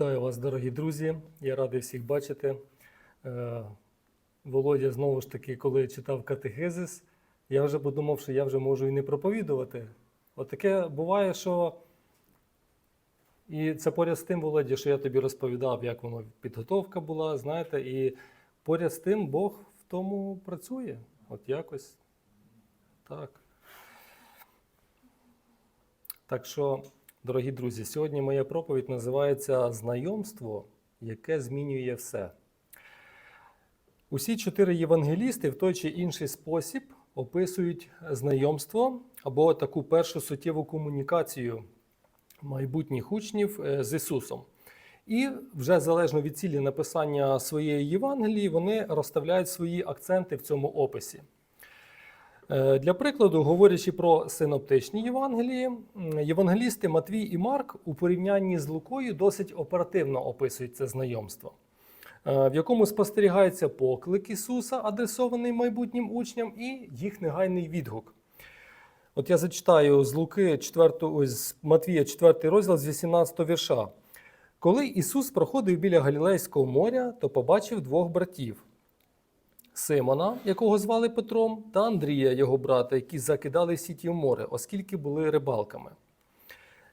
Вітаю вас, дорогі друзі. Я радий всіх бачити. Е, Володя, знову ж таки, коли читав катехизис, я вже подумав, що я вже можу і не проповідувати. От буває, що. І це поряд з тим, Володя, що я тобі розповідав, як воно підготовка була, знаєте, і поряд з тим Бог в тому працює. От якось так. Так що, дорогі друзі, сьогодні моя проповідь називається Знайомство, яке змінює все. Усі чотири євангелісти в той чи інший спосіб описують знайомство або таку першу суттєву комунікацію майбутніх учнів е, з Ісусом. І вже залежно від цілі написання своєї Євангелії, вони розставляють свої акценти в цьому описі. Е, Для прикладу, говорячи про синоптичні Євангелії, євангелісти Матвій і Марк у порівнянні з Лукою досить оперативно описують це знайомство, е, в якому спостерігається поклик Ісуса, адресований майбутнім учням, і їх негайний відгук. От я зачитаю з Луки 4, ой, з Матвія 4 розділ з 18 вірша. Коли Ісус проходив біля Галілейського моря, то побачив двох братів. Симона, якого звали Петром, та Андрія, його брата, які закидали сіті в море, оскільки були рибалками.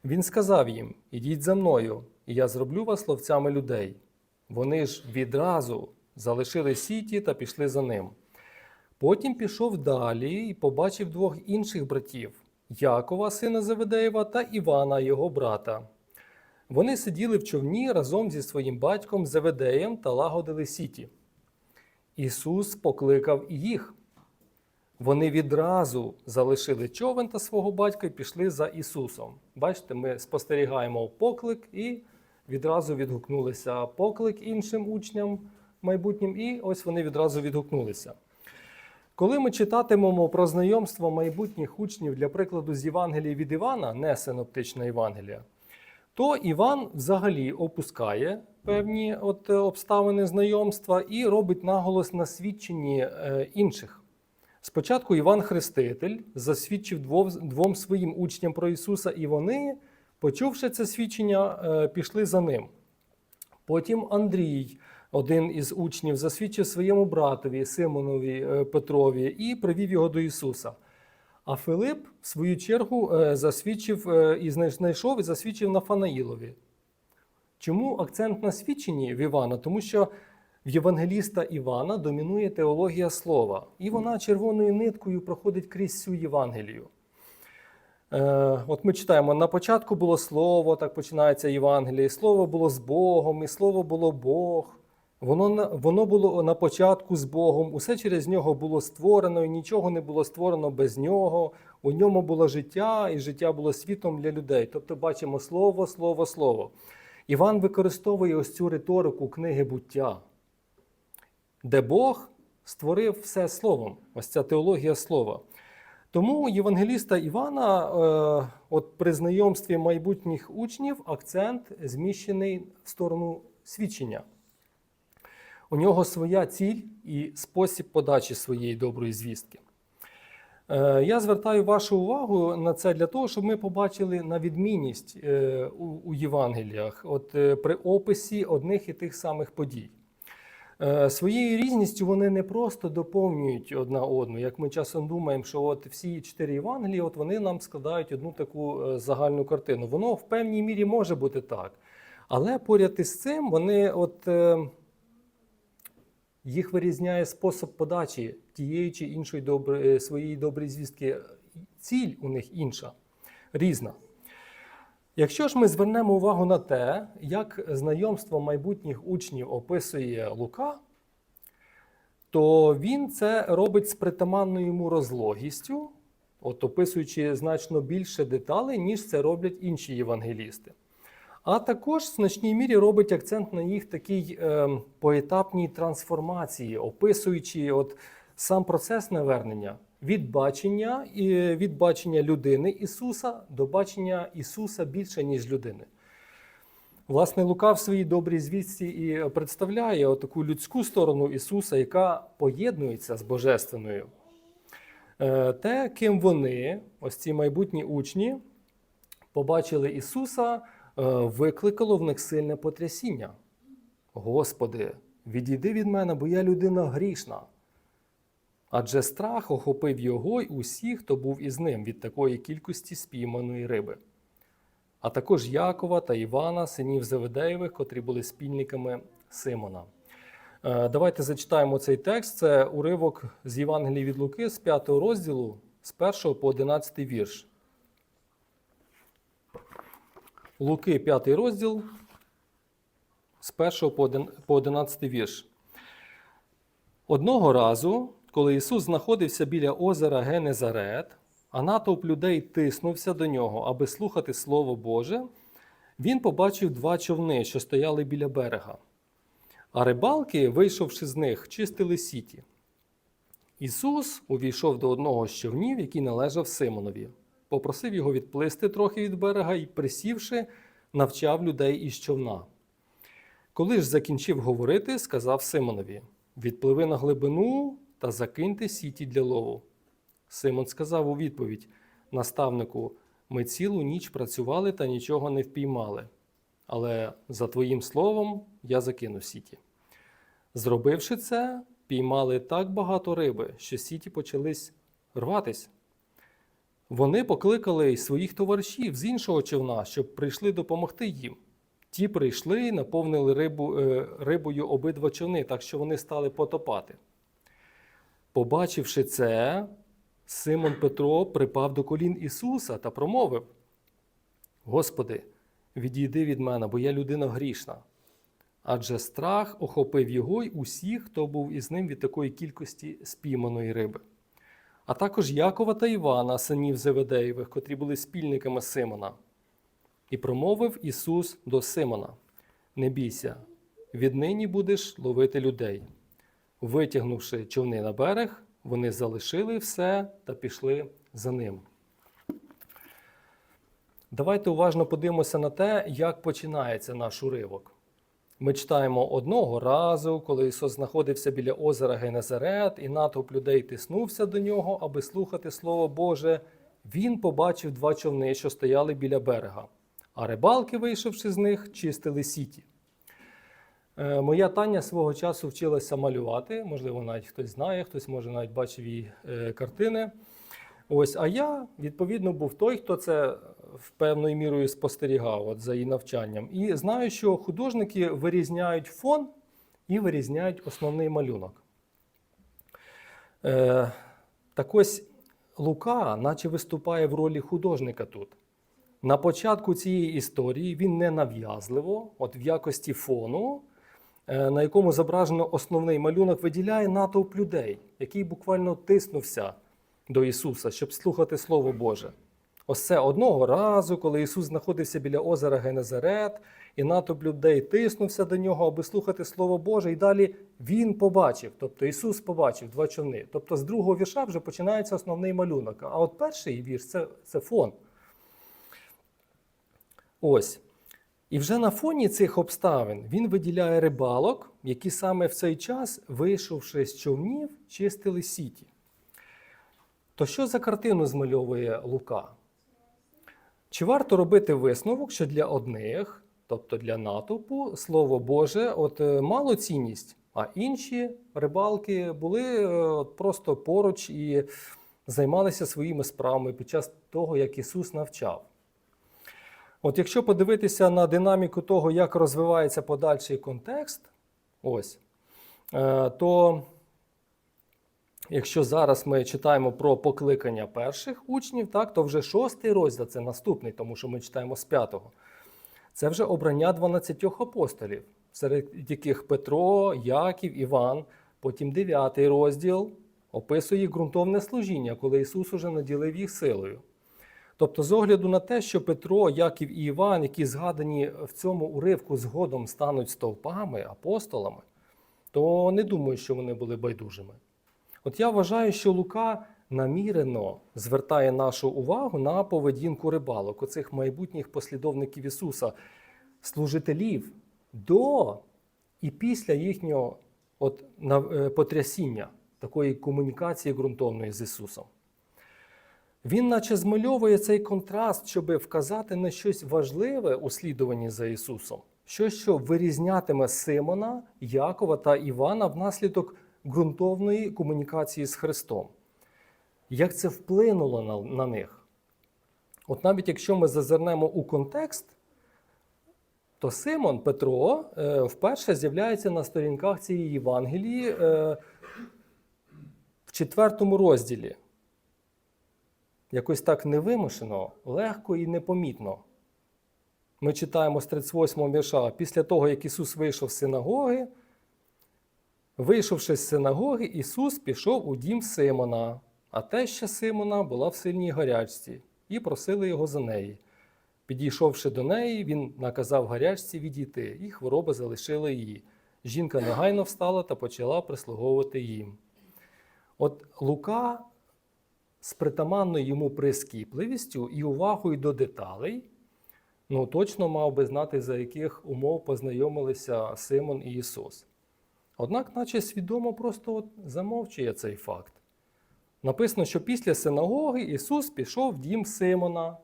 Він сказав їм: Ідіть за мною, і я зроблю вас ловцями людей. Вони ж відразу залишили сіті та пішли за ним. Потім пішов далі і побачив двох інших братів Якова, сина Заведеєва, та Івана, його брата. Вони сиділи в човні разом зі своїм батьком Заведеєм та лагодили сіті. Ісус покликав їх. Вони відразу залишили човен та свого батька і пішли за Ісусом. Бачите, ми спостерігаємо поклик і відразу відгукнулися поклик іншим учням майбутнім, і ось вони відразу відгукнулися. Коли ми читатимемо про знайомство майбутніх учнів, для прикладу, з Євангелії від Івана, не синоптична Євангелія, то Іван взагалі опускає певні от, е, обставини знайомства і робить наголос на свідченні е, інших. Спочатку Іван Хреститель засвідчив двом, своїм учням про Ісуса, і вони, почувши це свідчення, е, пішли за ним. Потім Андрій, один із учнів, засвідчив своєму братові Симонові Петрові і привів його до Ісуса. А Филип, в свою чергу, засвідчив і знайшов і засвідчив Нафанаїлові. Чому акцент на свідченні в Івана? Тому що в Євангеліста Івана домінує теологія слова, і вона червоною ниткою проходить крізь всю Євангелію. Е, от ми читаємо: на початку було слово, так починається Євангеліє, і слово було з Богом, і слово було Бог. Воно, воно було на початку з Богом, усе через нього було створено, і нічого не було створено без нього. У ньому було життя, і життя було світом для людей. Тобто бачимо слово, слово, слово. Іван використовує ось цю риторику книги буття, де Бог створив все словом, ось ця теологія слова. Тому Євангеліста Івана, е, от при знайомстві майбутніх учнів, акцент зміщений в сторону свідчення. У нього своя ціль і спосіб подачі своєї доброї звістки. Е, Я звертаю вашу увагу на це для того, щоб ми побачили на відмінність е, у, Євангеліях от, е, при описі одних і тих самих подій. Своєю різністю вони не просто доповнюють одна одну, як ми часом думаємо, що от всі чотири Євангелії, от вони нам складають одну таку загальну картину. Воно в певній мірі може бути так. Але поряд із цим вони от. Їх вирізняє спосіб подачі тієї чи іншої добри, е, своєї доброї звістки. Ціль у них інша, різна. Якщо ж ми звернемо увагу на те, як знайомство майбутніх учнів описує Лука, то він це робить з притаманною йому розлогістю, от описуючи значно більше деталей, ніж це роблять інші євангелісти. А також в значній мірі робить акцент на їх такій е, поетапній трансформації, описуючи от сам процес навернення від бачення, і від бачення людини Ісуса до бачення Ісуса більше, ніж людини. Власне, Лука в своїй добрій звістці і представляє таку людську сторону Ісуса, яка поєднується з божественною. Е, Те, ким вони, ось ці майбутні учні, побачили Ісуса, викликало в них сильне потрясіння. Господи, відійди від мене, бо я людина грішна. Адже страх охопив його й усіх, хто був із ним від такої кількості спійманої риби, а також Якова та Івана, синів Заведеєвих, котрі були спільниками Симона. Е, Давайте зачитаємо цей текст. Це уривок з Євангелії від Луки з 5 розділу, з 1 по 11 вірш. Луки, 5 розділ, з 1 по 11 вірш. Одного разу, коли Ісус знаходився біля озера Генезарет, а натовп людей тиснувся до нього, аби слухати Слово Боже, він побачив два човни, що стояли біля берега. А рибалки, вийшовши з них, чистили сіті. Ісус увійшов до одного з човнів, який належав Симонові, попросив його відплисти трохи від берега і, присівши, навчав людей із човна. Коли ж закінчив говорити, сказав Симонові: Відпливи на глибину та закиньте сіті для лову. Симон сказав у відповідь: Наставнику, ми цілу ніч працювали та нічого не впіймали. Але за твоїм словом я закину сіті. Зробивши це, піймали так багато риби, що сіті почались рватись. Вони покликали й своїх товаришів з іншого човна, щоб прийшли допомогти їм. Ті прийшли і наповнили рибу, е, рибою обидва човни, так що вони стали потопати. Побачивши це, Симон Петро припав до колін Ісуса та промовив: Господи, відійди від мене, бо я людина грішна. Адже страх охопив його й усіх, хто був із ним від такої кількості спійманої риби. А також Якова та Івана, синів Зеведеєвих, котрі були спільниками Симона. І промовив Ісус до Симона: Не бійся, віднині будеш ловити людей. Витягнувши човни на берег, вони залишили все та пішли за ним. Давайте уважно подивимося на те, як починається наш уривок. Ми читаємо одного разу, коли Ісус знаходився біля озера Генезарет, і натовп людей тиснувся до нього, аби слухати Слово Боже. Він побачив два човни, що стояли біля берега, а рибалки, вийшовши з них, чистили сіті. Е, Моя Таня свого часу вчилася малювати, можливо, навіть хтось знає, хтось може навіть бачив її е, картини. Ось, а я, відповідно, був той, хто це в певною мірою спостерігав от, за її навчанням. І знаю, що художники вирізняють фон і вирізняють основний малюнок. Е, так ось Лука, наче виступає в ролі художника тут. На початку цієї історії він ненав'язливо, от в якості фону, е, на якому зображено основний малюнок, виділяє натовп людей, який буквально тиснувся до Ісуса, щоб слухати Слово Боже. Ось це одного разу, коли Ісус знаходився біля озера Генезарет, і натовп людей тиснувся до нього, аби слухати Слово Боже, і далі Він побачив, тобто Ісус побачив два човни. Тобто з другого вірша вже починається основний малюнок. А от перший вірш це, це фон. Ось. І вже на фоні цих обставин він виділяє рибалок, які саме в цей час, вийшовши з човнів, чистили сіті. То що за картину змальовує Лука? Чи варто робити висновок, що для одних, тобто для натовпу, Слово Боже, от е, мало цінність, а інші рибалки були е, от, просто поруч і займалися своїми справами під час того, як Ісус навчав? От якщо подивитися на динаміку того, як розвивається подальший контекст, ось, е, то якщо зараз ми читаємо про покликання перших учнів, так, то вже шостий розділ це наступний, тому що ми читаємо з п'ятого. Це вже обрання 12 апостолів, серед яких Петро, Яків, Іван, потім дев'ятий розділ описує ґрунтовне служіння, коли Ісус уже наділив їх силою. Тобто, з огляду на те, що Петро, Яків і Іван, які згадані в цьому уривку згодом стануть стовпами, апостолами, то не думаю, що вони були байдужими. От я вважаю, що Лука намірено звертає нашу увагу на поведінку рибалок, оцих майбутніх послідовників Ісуса, служителів до і після їхнього от, е, потрясіння, такої комунікації ґрунтовної з Ісусом. Він наче змальовує цей контраст, щоб вказати на щось важливе у слідуванні за Ісусом, щось, що вирізнятиме Симона, Якова та Івана внаслідок ґрунтовної комунікації з Христом. Як це вплинуло на, на них? От навіть якщо ми зазирнемо у контекст, то Симон Петро е, вперше з'являється на сторінках цієї Євангелії е, в четвертому розділі. Якось так невимушено, легко і непомітно. Ми читаємо з 38 вірша. Після того, як Ісус вийшов з синагоги, вийшовши з синагоги, Ісус пішов у дім Симона, а теща Симона була в сильній гарячці, і просили його за неї. Підійшовши до неї, він наказав гарячці відійти, і хвороба залишила її. Жінка негайно встала та почала прислуговувати їм. От Лука з притаманною йому прискіпливістю і увагою до деталей, ну точно мав би знати, за яких умов познайомилися Симон і Ісус. Однак, наче свідомо просто от замовчує цей факт. Написано, що після синагоги Ісус пішов в дім Симона,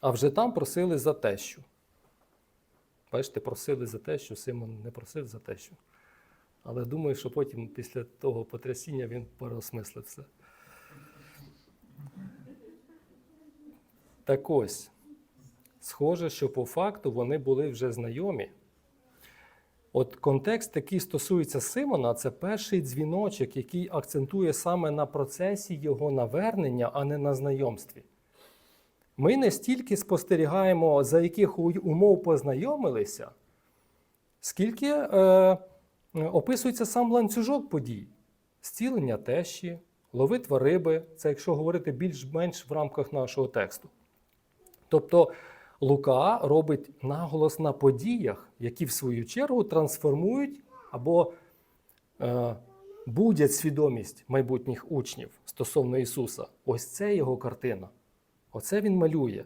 а вже там просили за тещу. Бачите, просили за те, що Симон не просив за тещу. Але думаю, що потім, після того потрясіння, він переосмислив все. Так ось, схоже, що по факту вони були вже знайомі. От контекст, який стосується Симона, це перший дзвіночок, який акцентує саме на процесі його навернення, а не на знайомстві. Ми не стільки спостерігаємо, за яких умов познайомилися, скільки е, описується сам ланцюжок подій: зцілення тещі, ловитва риби, це якщо говорити більш-менш в рамках нашого тексту. Тобто Лука робить наголос на подіях, які в свою чергу трансформують або е, будять свідомість майбутніх учнів стосовно Ісуса. Ось це його картина. Оце він малює.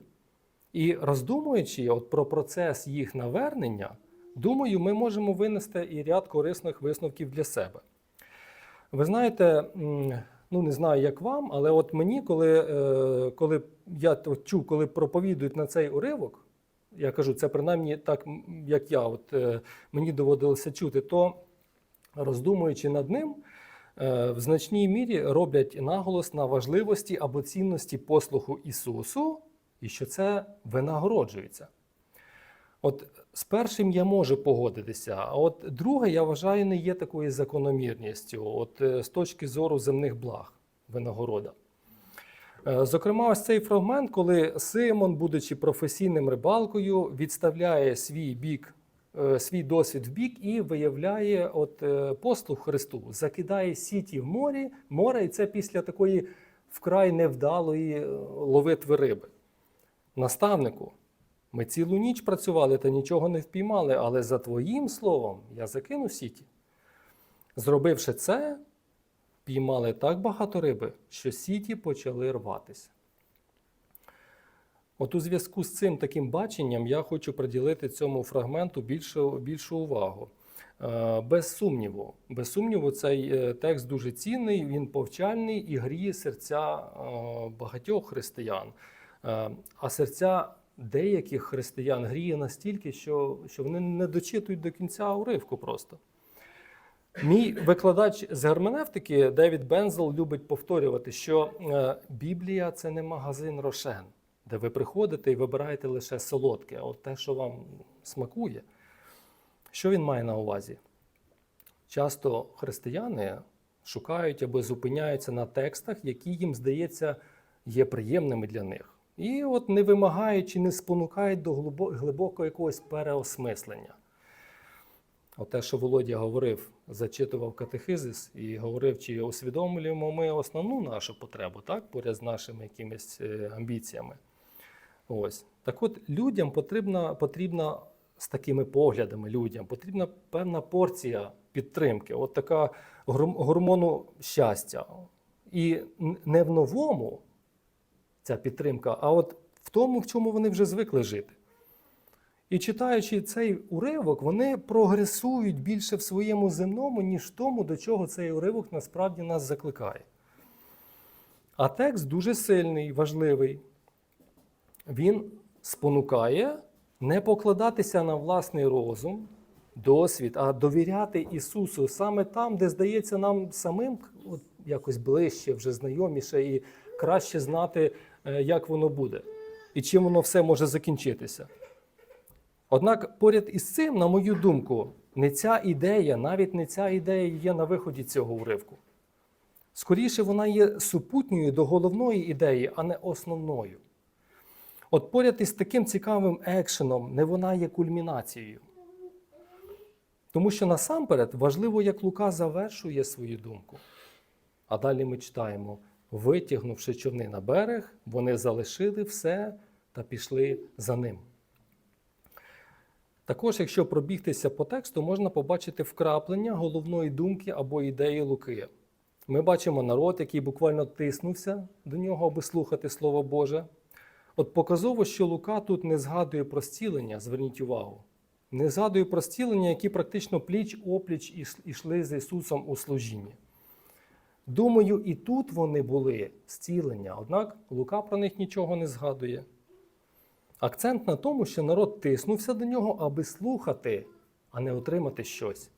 І роздумуючи от про процес їх навернення, думаю, ми можемо винести і ряд корисних висновків для себе. Ви знаєте, ну не знаю, як вам, але от мені, коли, е, коли я чув, коли проповідують на цей уривок, я кажу, це принаймні так, як я, от е, мені доводилося чути, то роздумуючи над ним, е, в значній мірі роблять наголос на важливості або цінності послуху Ісусу, і що це винагороджується. От з першим я можу погодитися, а от друге, я вважаю, не є такою закономірністю, от е, з точки зору земних благ винагорода. Е, Зокрема, ось цей фрагмент, коли Симон, будучи професійним рибалкою, відставляє свій бік, е, свій досвід в бік і виявляє от послуг Христу, закидає сіті в морі, море, і це після такої вкрай невдалої ловитви риби. Наставнику, ми цілу ніч працювали та нічого не впіймали, але за твоїм словом я закину сіті. Зробивши це, піймали так багато риби, що сіті почали рватися. От у зв'язку з цим таким баченням я хочу приділити цьому фрагменту більшу, більшу увагу. Е, Без сумніву, без сумніву, цей е, текст дуже цінний, він повчальний і гріє серця е, багатьох християн. А серця деяких християн гріє настільки, що, що вони не дочитують до кінця уривку просто. Мій викладач з герменевтики Девід Бензел любить повторювати, що е, Біблія це не магазин рошен, де ви приходите і вибираєте лише солодке, а от те, що вам смакує. Що він має на увазі? Часто християни шукають або зупиняються на текстах, які їм, здається, є приємними для них. І от не вимагають чи не спонукають до глибокого якогось переосмислення. От те, що Володя говорив, зачитував катехизис і говорив, чи усвідомлюємо ми основну нашу потребу, так, поряд з нашими якимись е, амбіціями. Ось. Так от людям потрібна, потрібна з такими поглядами людям, потрібна певна порція підтримки, от така гормону щастя. І не в новому ця підтримка, а от в тому, в чому вони вже звикли жити. І читаючи цей уривок, вони прогресують більше в своєму земному, ніж в тому, до чого цей уривок насправді нас закликає. А текст дуже сильний, важливий. Він спонукає не покладатися на власний розум, досвід, а довіряти Ісусу саме там, де здається нам самим от, якось ближче, вже знайоміше і краще знати, як воно буде і чим воно все може закінчитися. Однак, поряд із цим, на мою думку, не ця ідея, навіть не ця ідея є на виході цього уривку. Скоріше, вона є супутньою до головної ідеї, а не основною. От поряд із таким цікавим екшеном, не вона є кульмінацією. Тому що насамперед важливо, як Лука завершує свою думку. А далі ми читаємо: витягнувши човни на берег, вони залишили все та пішли за ним. Також, якщо пробігтися по тексту, можна побачити вкраплення головної думки або ідеї Луки. Ми бачимо народ, який буквально тиснувся до нього, аби слухати Слово Боже. От показово, що Лука тут не згадує про зцілення, зверніть увагу. Не згадує про зцілення, які практично пліч опліч іш- ішли з Ісусом у служінні. Думаю, і тут вони були зцілення, однак Лука про них нічого не згадує. Акцент на тому, що народ тиснувся до нього, аби слухати, а не отримати щось.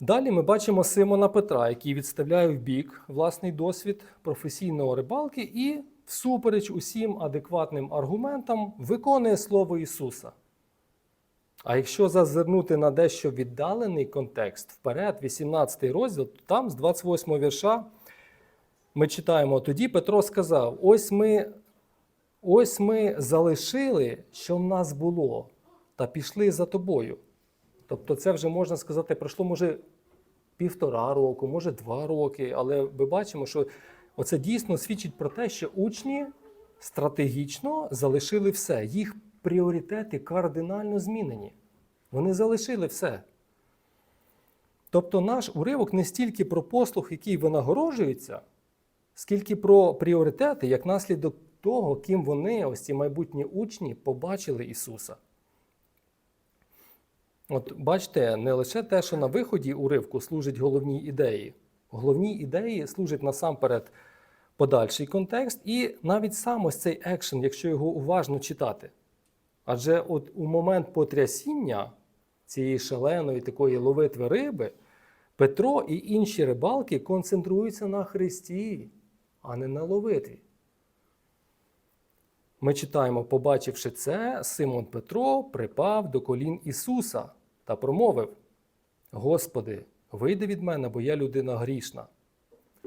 Далі ми бачимо Симона Петра, який відставляє в бік власний досвід професійного рибалки і, всупереч усім адекватним аргументам, виконує слово Ісуса. А якщо зазирнути на дещо віддалений контекст вперед, 18 розділ, то там з 28 вірша ми читаємо: тоді Петро сказав: Ось ми, ось ми залишили, що в нас було, та пішли за тобою. Тобто, це вже можна сказати, пройшло може півтора року, може два роки, але ми бачимо, що оце дійсно свідчить про те, що учні стратегічно залишили все. Їх пріоритети кардинально змінені. Вони залишили все. Тобто наш уривок не стільки про послуг, який винагороджується, скільки про пріоритети, як наслідок того, ким вони, ось ці майбутні учні, побачили Ісуса. От бачите, не лише те, що на виході уривку служить головній ідеї. Головній ідеї служить насамперед подальший контекст, і навіть сам ось цей екшен, якщо його уважно читати. Адже от у момент потрясіння цієї шаленої такої ловитви риби, Петро і інші рибалки концентруються на Христі, а не на ловитві. Ми читаємо, побачивши це, Симон Петро припав до колін Ісуса та промовив: Господи, вийди від мене, бо я людина грішна.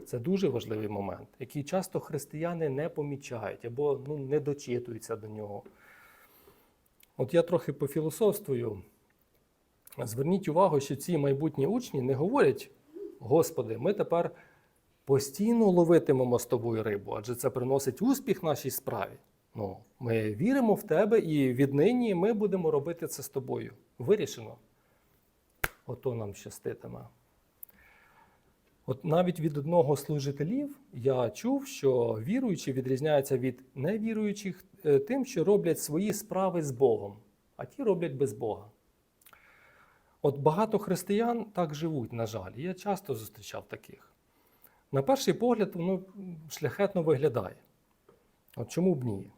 Це дуже важливий момент, який часто християни не помічають або ну, не дочитуються до нього. От я трохи пофілософствую. Зверніть увагу, що ці майбутні учні не говорять: Господи, ми тепер постійно ловитимемо з тобою рибу, адже це приносить успіх нашій справі. Ну, ми віримо в тебе, і віднині ми будемо робити це з тобою. Вирішено. Ото нам щаститиме. От навіть від одного з служителів я чув, що віруючі відрізняються від невіруючих тим, що роблять свої справи з Богом, а ті роблять без Бога. От багато християн так живуть, на жаль. Я часто зустрічав таких. На перший погляд, воно шляхетно виглядає. От чому б ні?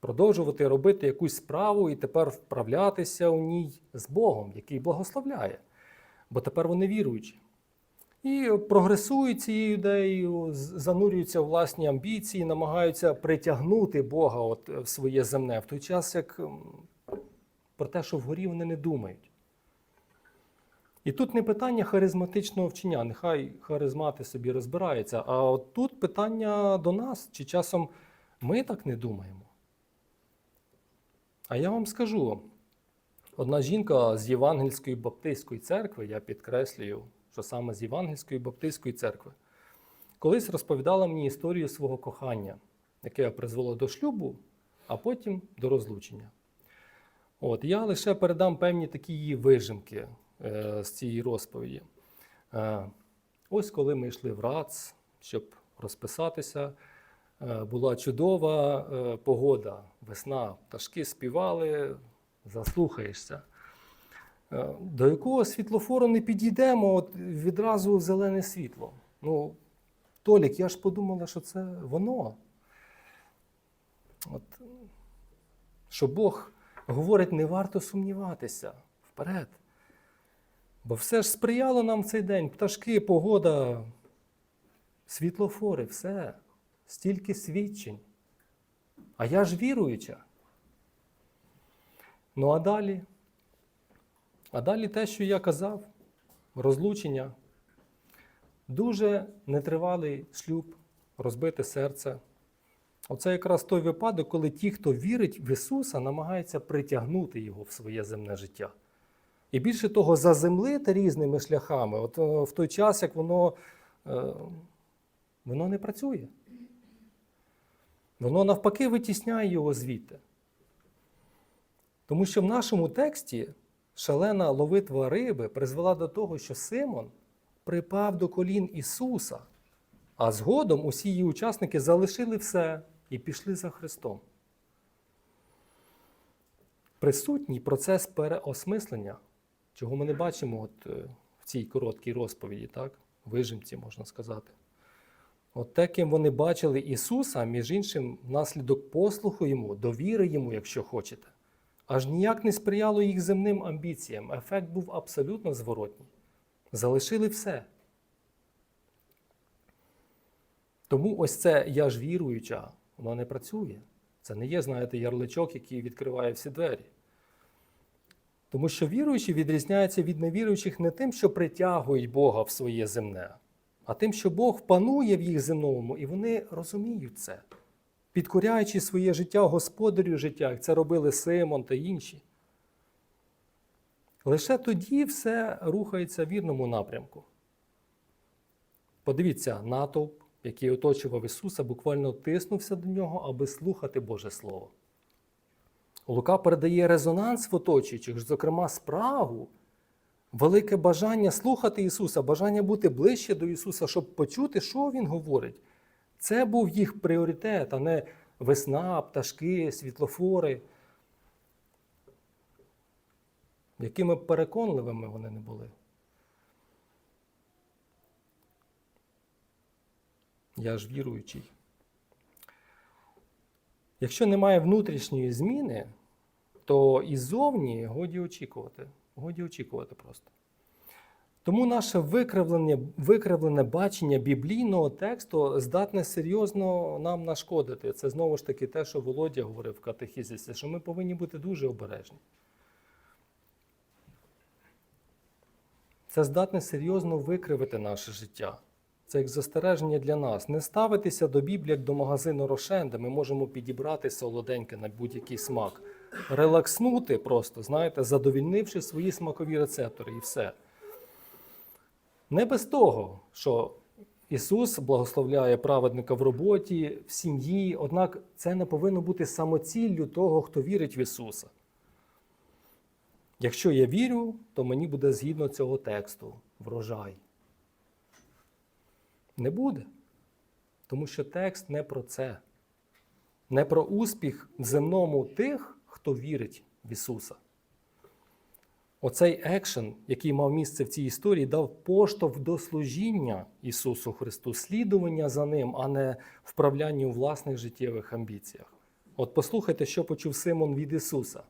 Продовжувати робити якусь справу і тепер вправлятися у ній з Богом, який благословляє. Бо тепер вони віруючі. І прогресують цією ідеєю, занурюються в власні амбіції, намагаються притягнути Бога от в своє земне, в той час, як про те, що вгорі вони не думають. І тут не питання харизматичного вчення, нехай харизмати собі розбираються, а от тут питання до нас, чи часом ми так не думаємо. А я вам скажу: одна жінка з Євангельської Баптистської церкви, я підкреслюю, що саме з Євангельської Баптистської церкви, колись розповідала мені історію свого кохання, яке призвело до шлюбу, а потім до розлучення. От, я лише передам певні такі її вижимки е, з цієї розповіді. Е, ось коли ми йшли в РАЦ, щоб розписатися, е, була чудова е, погода, весна, пташки співали, заслухаєшся. Е, До якого світлофору не підійдемо, от відразу зелене світло. Ну, Толік, я ж подумала, що це воно. От, що Бог говорить, не варто сумніватися вперед. Бо все ж сприяло нам в цей день. Пташки, погода, світлофори, все. Стільки свідчень. А я ж віруюча. Ну а далі? А далі те, що я казав, розлучення, дуже нетривалий шлюб, розбите серце. Оце якраз той випадок, коли ті, хто вірить в Ісуса, намагаються притягнути Його в своє земне життя. І більше того, заземлити різними шляхами, от е, в той час, як воно, е, воно не працює. Воно навпаки витісняє його звідти. Тому що в нашому тексті шалена ловитва риби призвела до того, що Симон припав до колін Ісуса, а згодом усі її учасники залишили все і пішли за Христом. Присутній процес переосмислення, чого ми не бачимо от, е, в цій короткій розповіді, так? вижимці, можна сказати. От те, ким вони бачили Ісуса, між іншим, внаслідок послуху Йому, довіри Йому, якщо хочете, аж ніяк не сприяло їх земним амбіціям. Ефект був абсолютно зворотній. Залишили все. Тому ось це я ж віруюча, воно не працює. Це не є, знаєте, ярличок, який відкриває всі двері. Тому що віруючі відрізняються від невіруючих не тим, що притягують Бога в своє земне, а тим, що Бог панує в їх земному, і вони розуміють це, підкоряючи своє життя господарю життя, як це робили Симон та інші. Лише тоді все рухається в вірному напрямку. Подивіться, натовп, який оточував Ісуса, буквально тиснувся до нього, аби слухати Боже Слово. Лука передає резонанс в оточуючих, зокрема, спрагу, велике бажання слухати Ісуса, бажання бути ближче до Ісуса, щоб почути, що Він говорить. Це був їх пріоритет, а не весна, пташки, світлофори. Якими б переконливими вони не були. Я ж віруючий. Якщо немає внутрішньої зміни, то і зовні годі очікувати. Годі очікувати просто. Тому наше викривлене, викривлене бачення біблійного тексту здатне серйозно нам нашкодити. Це знову ж таки те, що Володя говорив в катехізисі, що ми повинні бути дуже обережні. Це здатне серйозно викривити наше життя. Це як застереження для нас. Не ставитися до Біблії як до магазину Рошен, де ми можемо підібрати солоденьке на будь-який смак. Релакснути просто, знаєте, задовільнивши свої смакові рецептори і все. Не без того, що Ісус благословляє праведника в роботі, в сім'ї, однак це не повинно бути самоціллю того, хто вірить в Ісуса. Якщо я вірю, то мені буде згідно цього тексту врожай. Не буде. Тому що текст не про це, не про успіх в земному тих, хто вірить в Ісуса. Оцей екшен, який мав місце в цій історії, дав поштовх до служіння Ісусу Христу, слідування за Ним, а не вправляння у власних життєвих амбіціях. От послухайте, що почув Симон від Ісуса.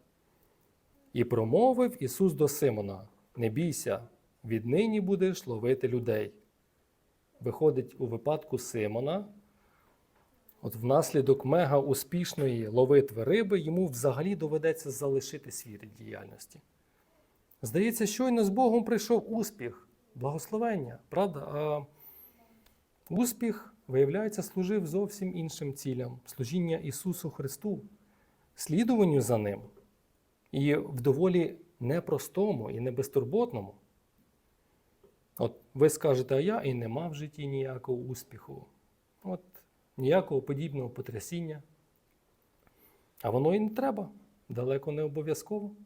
І промовив Ісус до Симона: Не бійся, віднині будеш ловити людей. Виходить у випадку Симона, от внаслідок мега успішної ловитви риби, йому взагалі доведеться залишити рід діяльності. Здається, щойно з Богом прийшов успіх, благословення, правда? А успіх, виявляється, служив зовсім іншим цілям служіння Ісусу Христу, слідуванню за Ним. І в доволі непростому і небезтурботному. От ви скажете, а я і не мав в житті ніякого успіху, от ніякого подібного потрясіння. А воно і не треба, далеко не обов'язково.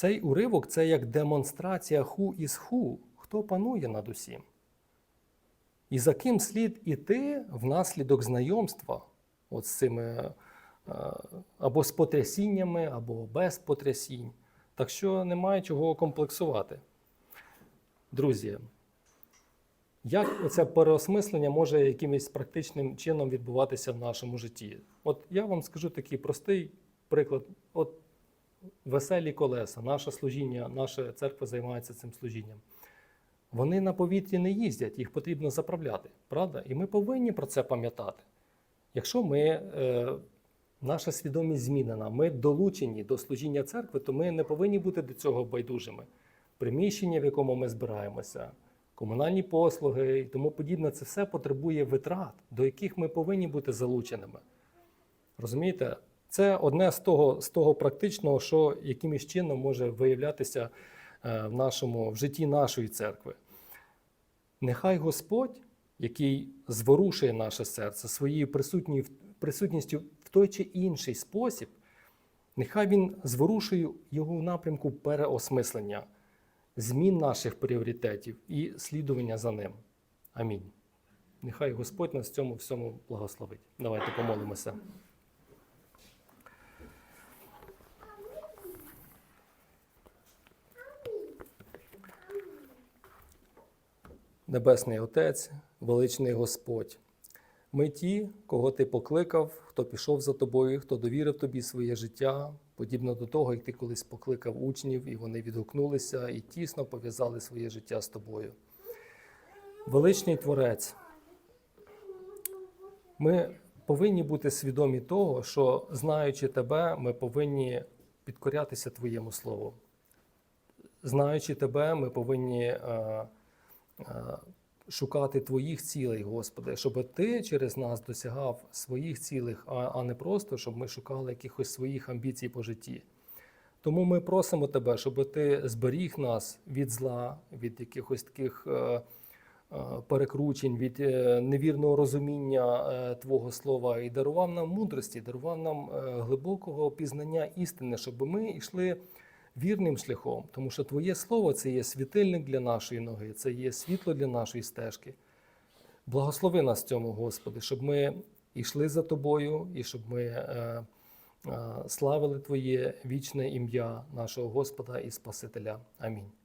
Цей уривок це як демонстрація ху із ху, хто панує над усім. І за ким слід іти внаслідок знайомства от з цими е, або з потрясіннями, або без потрясінь. Так що немає чого комплексувати. Друзі, Як це переосмислення може якимось практичним чином відбуватися в нашому житті? От я вам скажу такий простий приклад. От веселі колеса, наше служіння, наша церква займається цим служінням. Вони на повітрі не їздять, їх потрібно заправляти, правда? І ми повинні про це пам'ятати. Якщо ми, е, наша свідомість змінена, ми долучені до служіння церкви, то ми не повинні бути до цього байдужими. Приміщення, в якому ми збираємося, комунальні послуги і тому подібне, це все потребує витрат, до яких ми повинні бути залученими. Розумієте? Це одне з того, з того практичного, що якимось чином може виявлятися е, в, нашому, в житті нашої церкви. Нехай Господь, який зворушує наше серце своєю присутністю в той чи інший спосіб, нехай Він зворушує його в напрямку переосмислення, змін наших пріоритетів і слідування за ним. Амінь. Нехай Господь нас в цьому всьому благословить. Давайте помолимося. Небесний Отець, величний Господь. Ми ті, кого ти покликав, хто пішов за тобою, хто довірив тобі своє життя, подібно до того, як ти колись покликав учнів, і вони відгукнулися і тісно пов'язали своє життя з тобою. Величний Творець, ми повинні бути свідомі того, що, знаючи тебе, ми повинні підкорятися Твоєму Слову. Знаючи тебе, ми повинні. Е, шукати твоїх цілей, Господи, щоб ти через нас досягав своїх цілей, а, не просто, щоб ми шукали якихось своїх амбіцій по житті. Тому ми просимо тебе, щоб ти зберіг нас від зла, від якихось таких е, е, перекручень, від невірного розуміння Твого слова і дарував нам мудрості, дарував нам глибокого пізнання істини, щоб ми йшли вірним шляхом, тому що Твоє слово це є світильник для нашої ноги, це є світло для нашої стежки. Благослови нас в цьому, Господи, щоб ми йшли за Тобою і щоб ми е, е, славили Твоє вічне ім'я нашого Господа і Спасителя. Амінь.